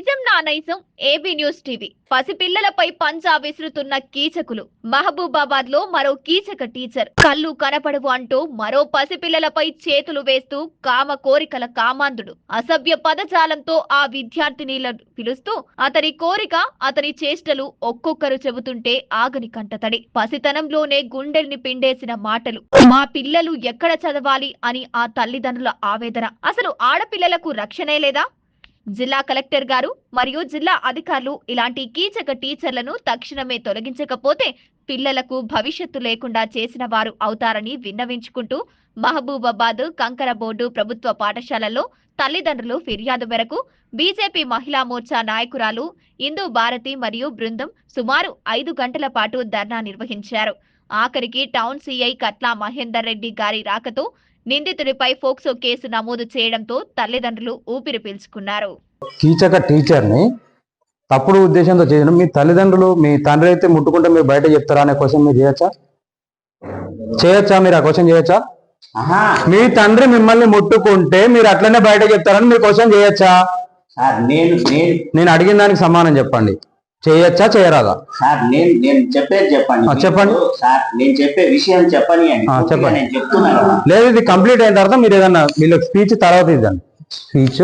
నిజం నా నైజం ఏబీ న్యూస్ టీవీ. పసిపిల్లలపై పంజా విసురుతున్న కీచకులు. మహబూబాబాద్లో మరో కీచక టీచర్. కళ్ళు కనపడవు అంటూ మరో పసిపిల్లలపై చేతులు వేస్తూ కామ కోరికల కామాంధుడు. అసభ్య పదజాలంతో ఆ విద్యార్థినిలను పిలుస్తూ అతని కోరిక అతని చేష్టలు ఒక్కొక్కరు చెబుతుంటే ఆగని కంటతడి. పసితనంలోనే గుండెల్ని పిండేసిన మాటలు. మా పిల్లలు ఎక్కడ చదవాలి అని ఆ తల్లిదండ్రుల ఆవేదన. అసలు ఆడపిల్లలకు రక్షణే లేదా? జిల్లా కలెక్టర్ గారు మరియు జిల్లా అధికారులు ఇలాంటి కీచక టీచర్లను తక్షణమే తొలగించకపోతే పిల్లలకు భవిష్యత్తు లేకుండా చేసిన వారు అవుతారని విన్నవించుకుంటూ మహబూబాబాద్ కంకర బోర్డు ప్రభుత్వ పాఠశాలల్లో తల్లిదండ్రులు ఫిర్యాదు మేరకు బీజేపీ మహిళా మోర్చా నాయకురాలు ఇందు భారతి మరియు బృందం సుమారు ఐదు గంటల పాటు ధర్నా నిర్వహించారు. ఆఖరికి టౌన్ సీఐ కట్లా మహేందర్ రెడ్డి గారి రాకతో నిందితుడిపై ఫోక్సో కేసు నమోదు చేయడంతో తల్లిదండ్రులు ఊపిరి పీల్చుకున్నారు. కీచక టీచర్ని తప్పుడు ఉద్దేశంతో చేయడం మీ తల్లిదండ్రులు మీ తండ్రి అయితే ముట్టుకుంటే మీరు బయట చెప్తారా అనే క్వశ్చన్ మీరు చేయొచ్చా? చేయొచ్చా మీరు ఆ క్వశ్చన్ చేయొచ్చా? మీ తండ్రి మిమ్మల్ని ముట్టుకుంటే మీరు అట్లనే బయట చెప్తారని మీరు క్వశ్చన్ చేయొచ్చా? సార్ నేను నేను నేను అడిగిన దానికి సమానం చెప్పండి. చేయొచ్చా చేయరాదా? సార్ నేను నేను చెప్పేది చెప్పండి. చెప్పండి. సార్ నేను చెప్పే విషయం చెప్పని చెప్పండి. నేను చెప్తున్నా కదా. లేదు ఇది కంప్లీట్ అయిన తర్వాత మీరు ఏదన్నా వీళ్ళకి స్పీచ్ తర్వాత ఇద్దండి. స్పీచ్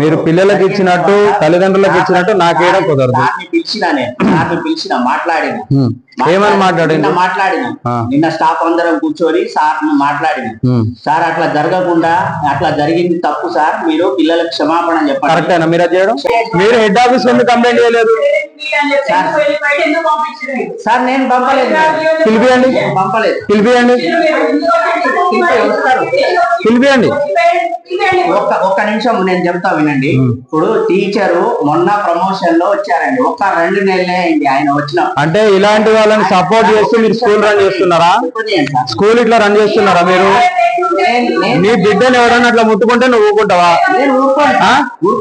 మీరు పిల్లలకి ఇచ్చినట్టు తల్లిదండ్రులకు ఇచ్చినట్టు నాకేయడం కుదరదు. పిలిచిన నేను పిలిచిన మాట్లాడిన హ్మ్. ఏమని మాట్లాడండి నిన్న మాట్లాడిన. నిన్న స్టాఫ్ అందరం కూర్చొని సార్ మాట్లాడిన. సార్ అట్లా జరగకుండా అట్లా జరిగింది తప్పు సార్. మీరు పిల్లలకు క్షమాపణ చెప్పండి. కరెక్టేనా మీరు చేయడం? మీరు హెడ్ ఆఫీస్ ఎందుకు కంప్లైంట్ చేయలేదు? సార్ నేను పంపలేదు. పిలిపియండి. పంపలేదు. పిలిపియండి. పిలిపియండి. ఒక్క ఒక్క నిమిషం నేను చెప్తా వినండి. ఇప్పుడు టీచరు మొన్న ప్రమోషన్లో వచ్చారండి. ఒక్క రెండు నెలలే అయింది ఆయన వచ్చిన. అంటే ఇలాంటి వాళ్ళని సపోర్ట్ చేస్తూ మీరు స్కూల్ రన్ చేస్తున్నారా. స్కూల్ ఇట్లా రన్ చేస్తున్నారా మీరు? నీ బిడ్డను ఎవరైనా అట్లా ముట్టుకుంటే నువ్వు ఊరుకుంటావా?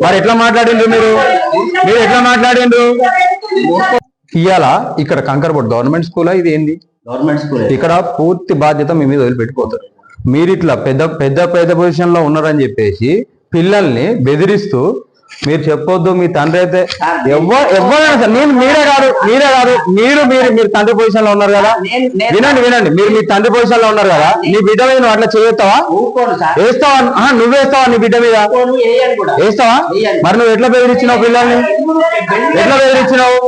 మరి ఎట్లా మాట్లాడిండ్రు మీరు? మీరు ఎట్లా మాట్లాడిండ్రు? ఇవాళ ఇక్కడ కంకరబోర్డ్ గవర్నమెంట్ స్కూలా ఇది ఏంది గవర్నమెంట్ స్కూల్ ఇక్కడ పూర్తి బాధ్యత మీ మీద వదిలిపెట్టుకోతారు మీరు ఇట్లా పెద్ద పెద్ద పెద్ద పొజిషన్లో ఉన్నారని చెప్పేసి పిల్లల్ని బెదిరిస్తూ మీరు చెప్పొద్దు మీ తండ్రి అయితే ఎవరు ఎవరైనా సరే నేను మీరే కాదు మీరే కాదు మీరు మీరు మీరు తండ్రి పొజిషన్లో ఉన్నారు కదా? వినండి వినండి మీరు మీ తండ్రి పొజిషన్లో ఉన్నారు కదా? నీ బిడ్డ మీద నువ్వు అట్లా సార్. వేస్తావా? నువ్వు వేస్తావా నీ బిడ్డ మీద? వేస్తావా? మరి నువ్వు ఎట్లా బెదిరించినావు పిల్లల్ని? ఎట్లా బెదిరించినావు?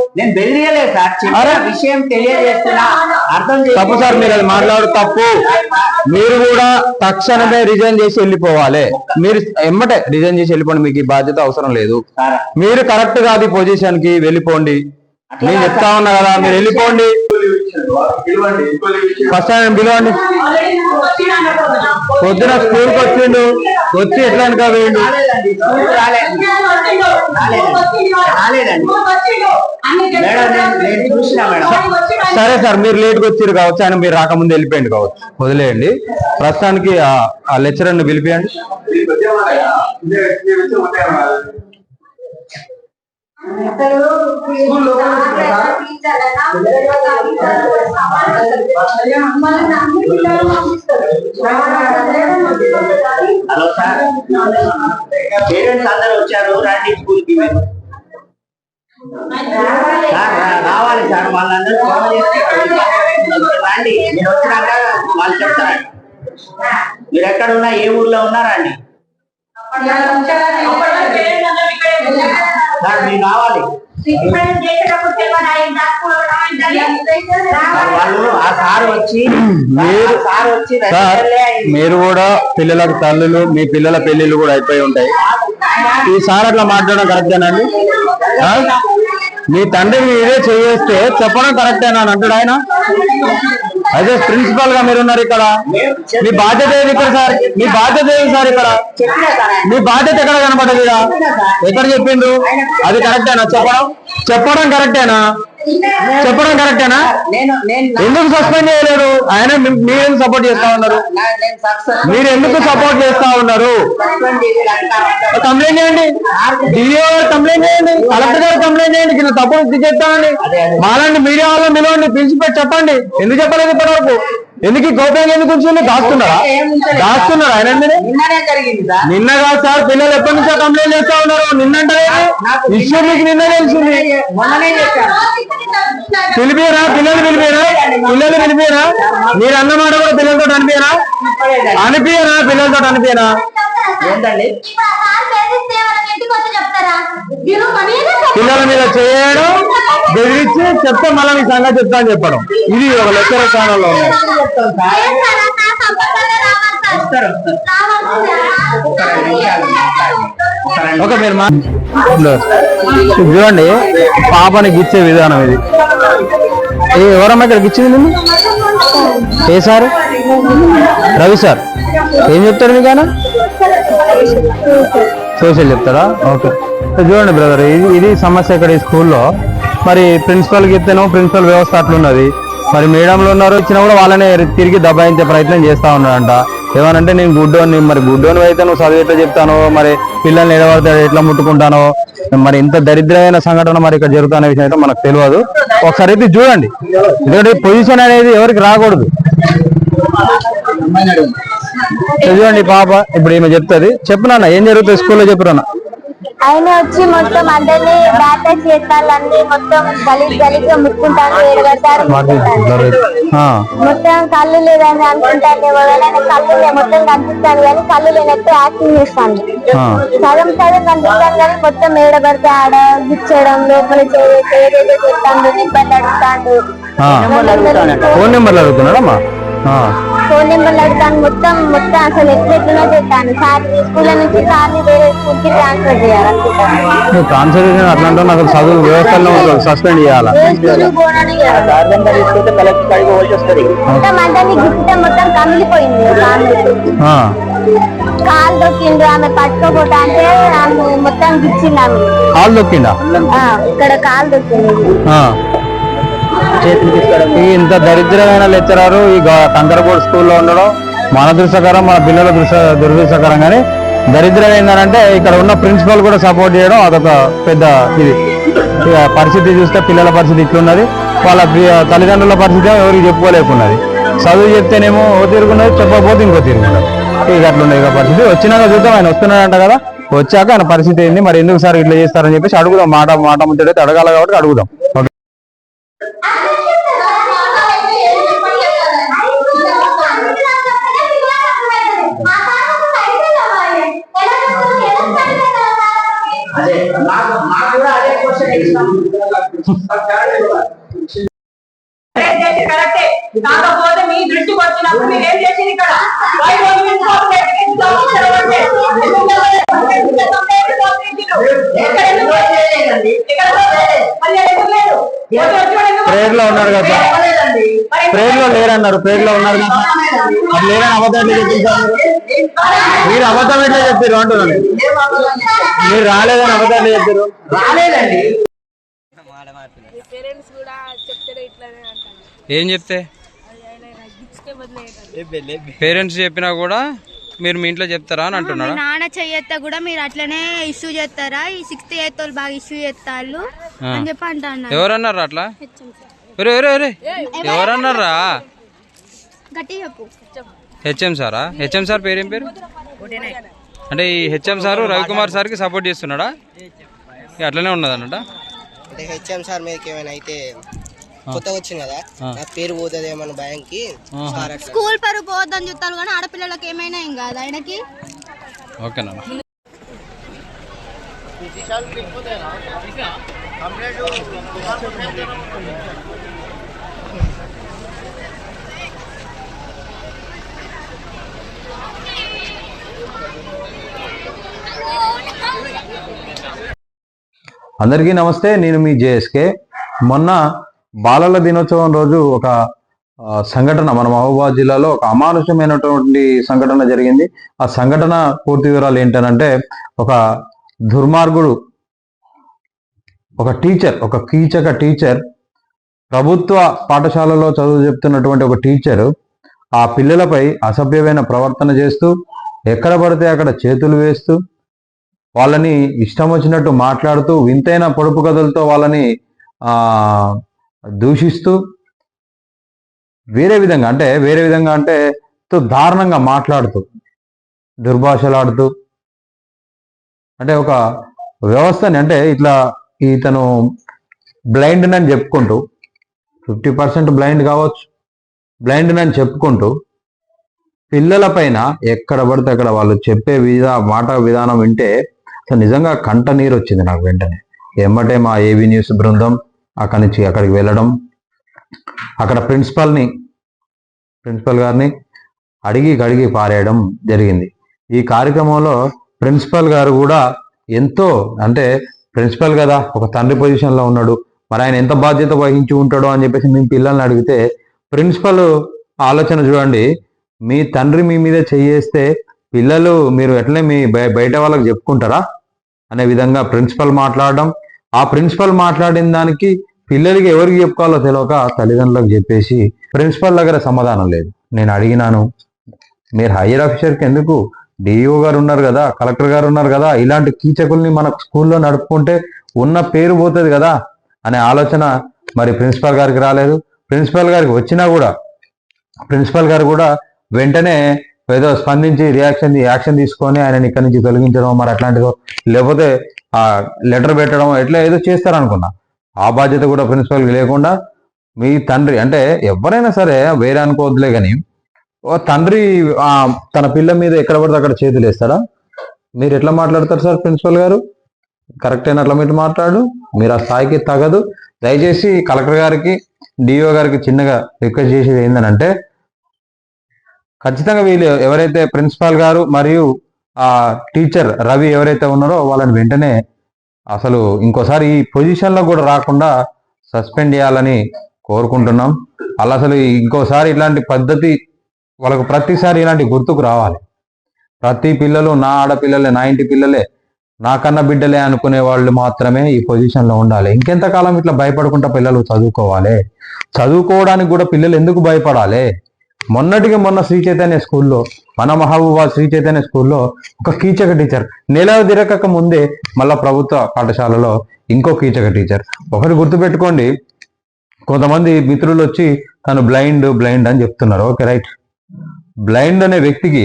తప్పు సార్ మీరు అది మాట్లాడు తప్పు. మీరు కూడా తక్షణమే రిజైన్ చేసి వెళ్ళిపోవాలి. మీరు ఎమ్మటే రిజైన్ చేసి వెళ్ళిపోండి మీకు ఈ బాధ్యత అవసరం లేదు. మీరు కరెక్ట్ కాదు ఈ పొజిషన్కి వెళ్ళిపోండి. నేను చెప్తా ఉన్నా కదా మీరు వెళ్ళిపోండి. ఫస్ట్ టైం పిలవండి. పొద్దున స్కూల్కి వచ్చిండు. వచ్చి ఎట్లా వెనక వేయండి సరే సార్ మీరు లేట్గా వచ్చారు కావచ్చు ఆయన మీరు రాకముందు వెళ్ళిపోయింది కావచ్చు. వదిలేయండి. ప్రస్తుతానికి ఆ- ఆ పిలిపియండి. Hello sir. పేరెంట్స్ అందరూ వచ్చారు రండి స్కూల్కి సార్ రావాలి సార్ వాళ్ళందరూ ఫోన్ రండి మీరు వచ్చినాక వాళ్ళు చెప్తారండి మీరు ఎక్కడ ఉన్నా ఏ ఊర్లో ఉన్నా రండి సార్ మీరు కూడా పిల్లలకు తల్లులు మీ పిల్లల పెళ్ళిళ్ళు కూడా అయిపోయి ఉంటాయి. ఈ సార్ అట్లా మాట్లాడడం కరెక్టేనండి? మీ తండ్రి మీరే చేస్తే చెప్పడం కరెక్టేనా అని అంటాడు ఆయన? అదే ప్రిన్సిపల్గా మీరు ఉన్నారు ఇక్కడ. మీ బాధ్యత ఏది ఇక్కడ సార్? మీ బాధ్యత ఏది సార్ ఇక్కడ? మీ బాధ్యత ఎక్కడ కనపడదు ఎక్కడ చెప్పిండ్రు? అది కరెక్టేనా చెప్పడం చెప్పడం కరెక్టేనా చెప్పడం కరెక్టేనా? ఎందుకు సస్పెండ్ చేయలేరు? ఆయన మీరెందుకు సపోర్ట్ చేస్తా ఉన్నారు? మీరు ఎందుకు సపోర్ట్ చేస్తా ఉన్నారు. కంప్లైంట్ చేయండి. డిఓ గారు కంప్లైంట్ చేయండి. కలెక్టర్ గారు కంప్లైంట్ చేయండి. కింద తప్పు చేస్తానండి. మాలాంటి మీడియా వాళ్ళు నిలవండి పిలిచి పెట్టి చెప్పండి. ఎందుకు చెప్పలేదు ఇప్పటి వరకు ఎందుకు గోప్యంగా ఎందుకు కూర్చుని దాస్తున్నారా దాస్తున్నారా ఆయన నిన్న కాదు సార్ పిల్లలు ఎప్పటి నుంచో కంప్లైంట్ చేస్తా ఉన్నారు నిన్నంటే ఇష్యూ మీకు నిన్న తెలిసింది పిలిపియరా పిల్లలు పిలిపియరా పిల్లలు పిలిపియరా మీరు అన్న మాట కూడా పిల్లలతో అనిపించరా అనిపించరా పిల్లలతో అనిపించరా ఏంటండి? పిల్లల మీద చేయడం బెదిరించి చెప్తే మళ్ళీ మీ సంగతి చెప్తా అని చెప్పడం. ఇది ఒక లెక్కర స్థానంలో ఉంది ఓకే మీరు మా చూడండి పాపని గిచ్చే విధానం ఇది. ఏ ఎవరమ్మా ఇక్కడ గిచ్చింది నిన్ను? ఏ సార్? రవి సార్. ఏం చెప్తాడు మీకు ఆయన సోషల్ చెప్తారా ఓకే. చూడండి బ్రదర్ ఇది ఇది సమస్య ఇక్కడ ఈ స్కూల్లో. మరి ప్రిన్సిపల్ చెప్తేనో ప్రిన్సిపల్ వ్యవస్థ అట్లున్నది. మరి మేడంలు ఉన్నారు ఇచ్చినా కూడా వాళ్ళనే తిరిగి దబాయించే ప్రయత్నం చేస్తా ఉన్నారంట ఏమనంటే నేను గుడ్డోని మరి గుడ్డోని అయితే నువ్వు చదివి ఎట్లా చెప్తానో మరి పిల్లల్ని ఎడబడతాడు ఎట్లా ముట్టుకుంటానో మరి ఇంత దరిద్రమైన సంఘటన మరి ఇక్కడ జరుగుతున్న విషయం అయితే మనకు తెలియదు. ఒకసారి అయితే చూడండి. ఎందుకంటే పొజిషన్ అనేది ఎవరికి రాకూడదు. చూడండి పాప ఇప్పుడు ఈమె చెప్తుంది. చెప్పు ఏం జరుగుతుంది స్కూల్లో చెప్పు ఆయన వచ్చి మొత్తం అందరినీ బ్యాటర్ చేస్తాళ్ళన్నీ మొత్తం గలీజ్ గలీజ్గా ముట్టుకుంటాను ఏడగడతారు మొత్తం కళ్ళు లేదని అనుకుంటాను ఎవరైనా కళ్ళు మొత్తం కనిపిస్తాను కానీ కళ్ళు లేనట్టు యాక్టింగ్ చేస్తాను. సగం సగం కనిపిస్తాను కానీ మొత్తం ఏడబడితే ఆడ గిచ్చడం లోపల ఏదేదో చెప్తాను ఇబ్బంది అడుగుతాడు. ఆ. ఫోన్ నెంబర్లు అడుగుతున్నాడమ్మా ఫోన్ నెంబర్లు అడుగుతాను. మొత్తం మొత్తం అసలు ఎట్లెట్లనో చెప్తాను. సార్ స్కూల్ నుంచి సార్ని వేరే స్కూల్కి ట్రాన్స్ఫర్ చేయాలనుకుంటాను నువ్వు ట్రాన్స్ఫర్ చేసిన అట్లా అంటే నాకు చదువు వ్యవస్థలో సస్పెండ్ చేయాలా? ఏ స్కూల్ పోనని సాధారణంగా తీసుకుంటే కలెక్టర్ కాడికి పోవాల్సి వస్తుంది. మొత్తం మొత్తం కమిలిపోయింది కాళ్ళు ఆ, కాలు దొక్కిండు ఆమె పట్టుకోపోతా అంటే ఆమె మొత్తం గిచ్చింది ఆమె. కాలు దొక్కిండా? ఆ, ఇక్కడ కాలు దొక్కింది. ఆ. చేతులు తీసుకోవడం ఈ ఇంత దరిద్రమైన లెక్చరర్ ఈ గ- కంకరపూడి స్కూల్లో ఉండడం మన దృష్టకరం మన పిల్లల దృష్ట దురదృష్టకరం. కానీ దరిద్రం ఏంటంటే ఇక్కడ ఉన్న ప్రిన్సిపల్ కూడా సపోర్ట్ చేయడం అదొక పెద్ద ఇది. పరిస్థితి చూస్తే పిల్లల పరిస్థితి ఇట్లున్నది. వాళ్ళ తల్లిదండ్రుల పరిస్థితి ఎవరికి చెప్పుకోలేకున్నది. చదువు చెప్తేనేమో ఓ తిరుగున్నది చెప్పకపోతే ఇంకో తిరుగున్నది ఇక అట్లున్నది ఇక పరిస్థితి. వచ్చినాక చూద్దాం ఆయన వస్తున్నాడంట కదా. వచ్చాక ఆయన పరిస్థితి ఏంది? మరి ఎందుకు సార్ ఇట్లా చేస్తారని చెప్పేసి అడుగుదాం. మాట మాట ముద్దడైతే అడగాలి కాబట్టి అడుగుదాం. కరెక్టే కాకపోతే మీ దృష్టికి వచ్చినప్పుడు మీరు ఏం చేసింది ఇక్కడ? Why don't you inform the evidence officer about it? ఎక్కడ ఎందుకు చేయలేదండి ఇక్కడ మళ్ళీ ఎందుకు లేదు వచ్చి వచ్చి ఎందుకు ప్రేయర్లో ఉన్నారు కదా. సార్ అవ్వలేదండి మరి ప్రేయర్లో లేరన్నారు ప్రేయర్లో ఉన్నారు కదా. అది లేరని అబద్ధం ఎట్లా చెప్పించారు? మీరు అబద్ధం ఎట్లా చెప్పారు అంటున్నాను. మీరు రాలేదని అబద్ధం ఎట్లా చెప్పారు? రాలేదండి. పేరెంట్స్ కూడా చెప్తారు ఇట్లానే అంటాను ఏం చెప్తే పేరెంట్స్ చెప్పినా కూడా మీరు మీ ఇంట్లో చెప్తారా అని అంటున్నారా? నాన్న చెయ్యత్తా కూడా మీరు అట్లనే ఇష్యూ చేస్తారా? ఈ సిక్స్త్ ఎయిత్ వాళ్ళు బాగా ఇష్యూ చేస్తారు. అని చెప్పి అంటాను ఎవరన్నారు అట్లా? ఎవరన్నారా? గట్టి చెప్పు. హెచ్ఎం సారా? హెచ్ఎం సార్ పేరేం పేరు? అంటే ఈ హెచ్ఎం సారు రవికుమార్ సార్కి సపోర్ట్ చేస్తున్నాడా? అట్లనే ఉన్నదన్నట. అంటే హెచ్ఎం సార్ మీదకి ఏమైనా అయితే కొత్తగా వచ్చింది కదా? నా పేరు పోతుంది ఏమన్నా భయంకి స్కూల్ పరుగు పోవద్దని చెప్తారు కానీ ఆడపిల్లలకి ఏమైనా ఏం కాదు ఆయనకి? ఓకేనా అందరికీ నమస్తే నేను మీ జేఎస్కే. మొన్న బాలల దినోత్సవం రోజు ఒక సంఘటన మన మహబూబాద్ జిల్లాలో ఒక అమానుషమైనటువంటి సంఘటన జరిగింది. ఆ సంఘటన పూర్తి వివరాలు ఏంటనంటే ఒక దుర్మార్గుడు ఒక టీచర్ ఒక కీచక టీచర్ ప్రభుత్వ పాఠశాలలో చదువు చెప్తున్నటువంటి ఒక టీచరు ఆ పిల్లలపై అసభ్యమైన ప్రవర్తన చేస్తూ ఎక్కడ పడితే అక్కడ చేతులు వేస్తూ వాళ్ళని ఇష్టం వచ్చినట్టు మాట్లాడుతూ వింతైన పొడుపు కథలతో వాళ్ళని దూషిస్తూ వేరే విధంగా అంటే వేరే విధంగా అంటే తో దారుణంగా మాట్లాడుతూ దుర్భాషలాడుతూ అంటే ఒక వ్యవస్థని అంటే ఇట్లా ఇతను బ్లైండ్ అని చెప్పుకుంటూ ఫిఫ్టీ పర్సెంట్ బ్లైండ్ కావచ్చు బ్లైండ్ అని చెప్పుకుంటూ పిల్లల పైన ఎక్కడ పడితే అక్కడ వాళ్ళు చెప్పే విధా మాట విధానం వింటే అసలు నిజంగా కంట నీరు వచ్చింది నాకు వెంటనే. ఎమ్మటే మా ఏబీ న్యూస్ బృందం అక్కడి నుంచి అక్కడికి వెళ్ళడం. అక్కడ ప్రిన్సిపల్ని ప్రిన్సిపల్ గారిని అడిగి కడిగి పారేయడం జరిగింది. ఈ కార్యక్రమంలో ప్రిన్సిపల్ గారు కూడా ఎంతో అంటే ప్రిన్సిపల్ కదా ఒక తండ్రి పొజిషన్లో ఉన్నాడు. మరి ఆయన ఎంత బాధ్యత వహించి ఉంటాడో అని చెప్పేసి మేము పిల్లల్ని అడిగితే ప్రిన్సిపల్ ఆలోచన చూడండి మీ తండ్రి మీ మీద చేయేస్తే పిల్లలు మీరు ఎట్లనే మీ బయ- బయట వాళ్ళకి చెప్పుకుంటారా? అనే విధంగా ప్రిన్సిపల్ మాట్లాడడం ఆ ప్రిన్సిపల్ మాట్లాడిన దానికి పిల్లలకి ఎవరికి చెప్పుకోవాలో తెలియక తల్లిదండ్రులకు చెప్పేసి ప్రిన్సిపల్ దగ్గర సమాధానం లేదు. నేను అడిగినాను మీరు హైయర్ ఆఫీసర్కి ఎందుకు? డిఈఓ గారు ఉన్నారు కదా కలెక్టర్ గారు ఉన్నారు కదా ఇలాంటి కీచకుల్ని మన స్కూల్లో నడుపుకుంటే ఉన్న పేరు పోతుంది కదా అనే ఆలోచన మరి ప్రిన్సిపల్ గారికి రాలేదు. ప్రిన్సిపల్ గారికి వచ్చినా కూడా ప్రిన్సిపల్ గారు కూడా వెంటనే ఏదో స్పందించి రియాక్షన్ యాక్షన్ తీసుకొని ఆయన ఇక్కడి నుంచి తొలగించడం మరి అట్లాంటిదో లేకపోతే ఆ లెటర్ పెట్టడం ఎట్లా ఏదో చేస్తారనుకున్నా. ఆ బాధ్యత కూడా ప్రిన్సిపల్కి లేకుండా మీ తండ్రి అంటే ఎవరైనా సరే వేరే అనుకోవద్దులే కానీ ఓ తండ్రి తన పిల్ల మీద ఎక్కడ పడితే అక్కడ చేతులు వేస్తాడా? మీరు ఎట్లా మాట్లాడతారు సార్ ప్రిన్సిపల్ గారు? కరెక్ట్ అయిన అట్లా మీరు మాట్లాడు. మీరు ఆ స్థాయికి తగదు. దయచేసి కలెక్టర్ గారికి డిఓ గారికి చిన్నగా రిక్వెస్ట్ చేసేది ఏంటంటే ఖచ్చితంగా వీళ్ళు ఎవరైతే ప్రిన్సిపాల్ గారు మరియు ఆ టీచర్ రవి ఎవరైతే ఉన్నారో వాళ్ళని వెంటనే అసలు ఇంకోసారి ఈ పొజిషన్లో కూడా రాకుండా సస్పెండ్ చేయాలని కోరుకుంటున్నాం. అలా అసలు ఇంకోసారి ఇలాంటి పద్ధతి వాళ్ళకు ప్రతిసారి ఇలాంటి గుర్తుకు రావాలి. ప్రతి పిల్లలు నా ఆడపిల్లలే నా ఇంటి పిల్లలే నాకన్నా బిడ్డలే అనుకునే వాళ్ళు మాత్రమే ఈ పొజిషన్లో ఉండాలి. ఇంకెంతకాలం ఇట్లా భయపడకుండా పిల్లలు చదువుకోవాలి? చదువుకోవడానికి కూడా పిల్లలు ఎందుకు భయపడాలి? మొన్నటికి మొన్న శ్రీ చైతన్య స్కూల్లో మన మహబూబా శ్రీ చైతన్య స్కూల్లో ఒక కీచక టీచర్ నెల తిరగక ముందే మళ్ళా ప్రభుత్వ పాఠశాలలో ఇంకో కీచక టీచర్ ఒకటి గుర్తుపెట్టుకోండి కొంతమంది మిత్రులు వచ్చి తను బ్లైండ్ బ్లైండ్ అని చెప్తున్నారు. ఓకే రైట్ బ్లైండ్ అనే వ్యక్తికి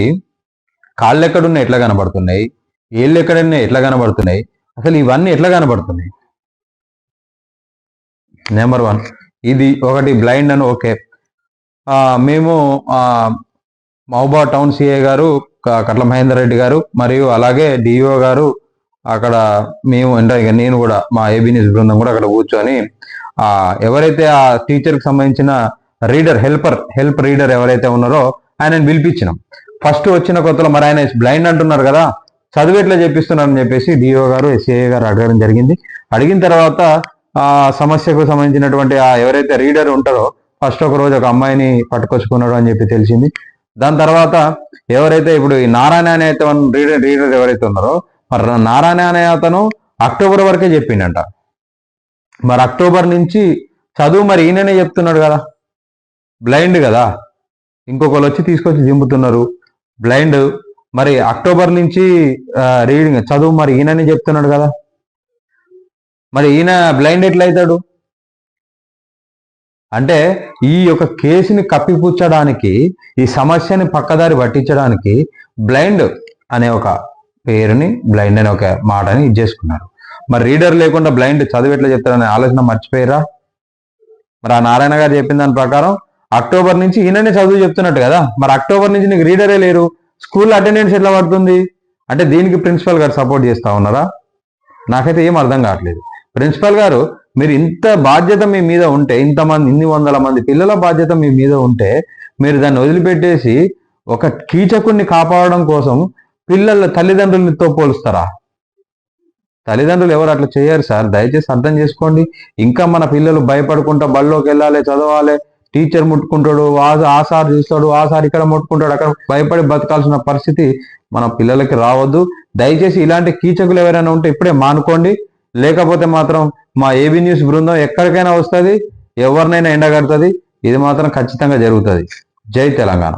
కాళ్ళు ఎక్కడున్నాయి ఎట్లా కనబడుతున్నాయి? ఏళ్ళు ఎక్కడున్నాయి ఎట్లా కనబడుతున్నాయి? అసలు ఇవన్నీ ఎట్లా కనబడుతున్నాయి? నెంబర్ వన్ ఇది ఒకటి బ్లైండ్ అని ఓకే మేము మహబూబా టౌన్ సిఏ గారు కట్ల మహేందర్ రెడ్డి గారు మరియు అలాగే డిఓ గారు అక్కడ మేము అంటే ఇక నేను కూడా మా ఏబీ న్యూస్ బృందం కూడా అక్కడ కూర్చొని ఆ ఎవరైతే ఆ టీచర్కి సంబంధించిన రీడర్ హెల్పర్ హెల్ప్ రీడర్ ఎవరైతే ఉన్నారో ఆయనను పిలిపించినాం. ఫస్ట్ వచ్చిన కొత్తలో మరి ఆయన బ్లైండ్ అంటున్నారు కదా చదివేట్లా చెప్పిస్తున్నారని చెప్పేసి డిఓ గారు ఎస్ఏ గారు అడగడం జరిగింది. అడిగిన తర్వాత ఆ సమస్యకు సంబంధించినటువంటి ఆ ఎవరైతే రీడర్ ఉంటారో ఫస్ట్ ఒక రోజు ఒక అమ్మాయిని పట్టుకొచ్చుకున్నాడు అని చెప్పి తెలిసింది. దాని తర్వాత ఎవరైతే ఇప్పుడు ఈ నారాయణ అనే రీడర్ రీడర్ ఎవరైతే ఉన్నారో మరి నారాయణ అనే అతను అక్టోబర్ వరకే చెప్పిండంట. మరి అక్టోబర్ నుంచి చదువు మరి ఈయననే చెప్తున్నాడు కదా. బ్లైండ్ కదా. ఇంకొకరు వచ్చి తీసుకొచ్చి దింపుతున్నారు. బ్లైండ్ మరి అక్టోబర్ నుంచి రీడింగ్ చదువు మరి ఈయననే చెప్తున్నాడు కదా. మరి ఈయన బ్లైండ్ ఎట్లా అవుతాడు అంటే ఈ యొక్క కేసుని కప్పిపుచ్చడానికి ఈ సమస్యని పక్కదారి పట్టించడానికి బ్లైండ్ అనే ఒక పేరుని బ్లైండ్ అనే ఒక మాటని ఇచ్చేసుకున్నారు మరి రీడర్ లేకుండా బ్లైండ్ చదువు ఎట్లా చెప్తారనే ఆలోచన మర్చిపోయారా? మరి ఆ నారాయణ గారు చెప్పిన దాని ప్రకారం అక్టోబర్ నుంచి ఈయననే చదువు చెప్తున్నట్టు కదా? మరి అక్టోబర్ నుంచి నీకు రీడరే లేరు. స్కూల్ అటెండెన్స్ ఎట్లా పడుతుంది? అంటే దీనికి ప్రిన్సిపల్ గారు సపోర్ట్ చేస్తా ఉన్నారా? నాకైతే ఏం అర్థం కావట్లేదు. ప్రిన్సిపల్ గారు మీరు ఇంత బాధ్యత మీ మీద ఉంటే ఇంతమంది ఇన్ని వందల మంది పిల్లల బాధ్యత మీ మీద ఉంటే మీరు దాన్ని వదిలిపెట్టేసి ఒక కీచకుణ్ణి కాపాడడం కోసం పిల్లల తల్లిదండ్రులతో పోలుస్తారా? తల్లిదండ్రులు ఎవరు అట్లా చేయరు సార్. దయచేసి అర్థం చేసుకోండి. ఇంకా మన పిల్లలు భయపడుకుంటా బళ్ళోకి వెళ్ళాలి చదవాలి టీచర్ ముట్టుకుంటాడు ఆ ఆ సార్ చూస్తాడు ఆ సార్ ఇక్కడ ముట్టుకుంటాడు అక్కడ భయపడి బతకాల్సిన పరిస్థితి మన పిల్లలకి రావద్దు. దయచేసి ఇలాంటి కీచకులు ఎవరైనా ఉంటే ఇప్పుడే మానుకోండి. లేకపోతే మాత్రం మా ఏబీ న్యూస్ బృందం ఎక్కడికైనా వస్తుంది ఎవరినైనా ఎండగడుతుంది ఇది మాత్రం ఖచ్చితంగా జరుగుతుంది. జై తెలంగాణ.